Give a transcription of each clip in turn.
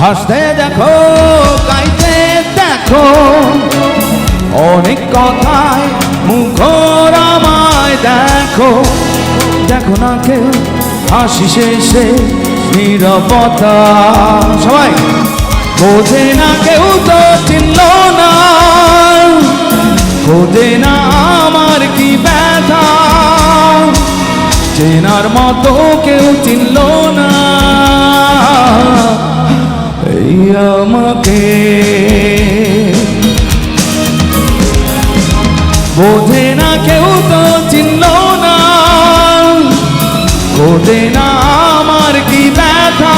হাসতে দেখো, গাইতে দেখো। অনেক কথায় মুখর আমায় দেখো। দেখো না কেউ, হাসি শেষে নিরবতা। সবাই, বোঝে না কেউ তো চিনল না। বোঝে না আমার কি ব্যথা। চেনার মতো কেউ চিনল না। বোঝে না কেউ তো চিনল না। বোঝে না আমার কি ব্যথা।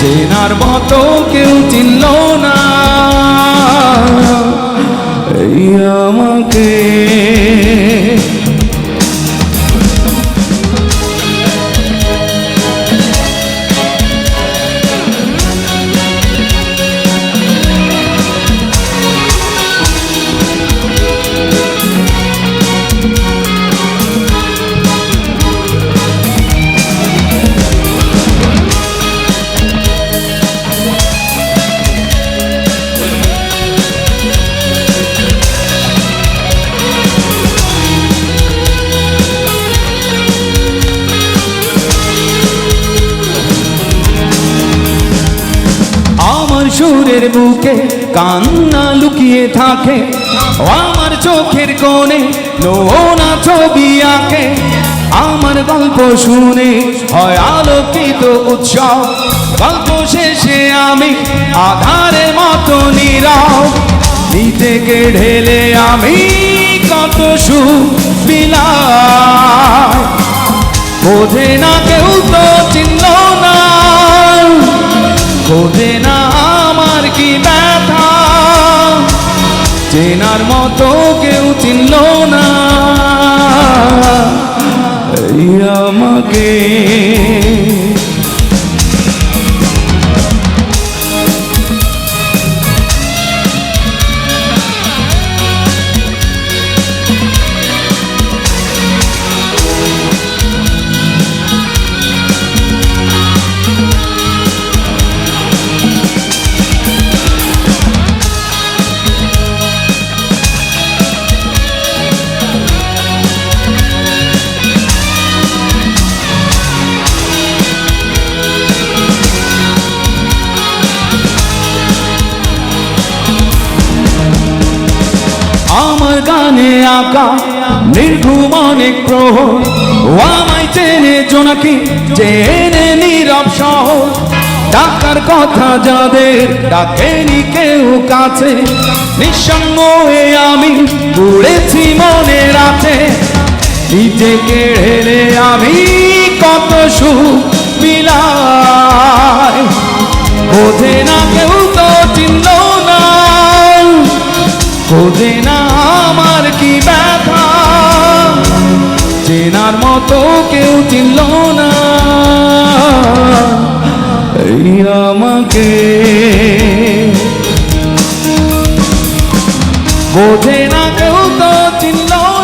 চেনার মতো কেউ চিনল না। সুরের বুকে কান্না লুকিয়ে থাকে। আমার চোখের কোণে নোনা ছবি আঁকে। আমার গল্প শুনে হয় আলোকিত উৎসব। গল্প শেষে আমি আধারের মতো নীরব। নিজেকে ঢেলে আমি কত সুখ বোঝে না কেউ তো চেনার মতো কেউ চিনল না। এই আমাকে গানে আঁকা নির্ঘুম প্রহর। ও আমায় চেনে জোনাকি চেনে নীরব শহর। ডাকার কথা যাদের ডাকেনি কেউ কাছে। নিঃসঙ্গ আমি উড়েছি মনে রাতে। নিজেকে ঢেলে আমি কত সুখ। কেউ চিনল না। এই আমাকে। বোঝে না কেউ তো চিনল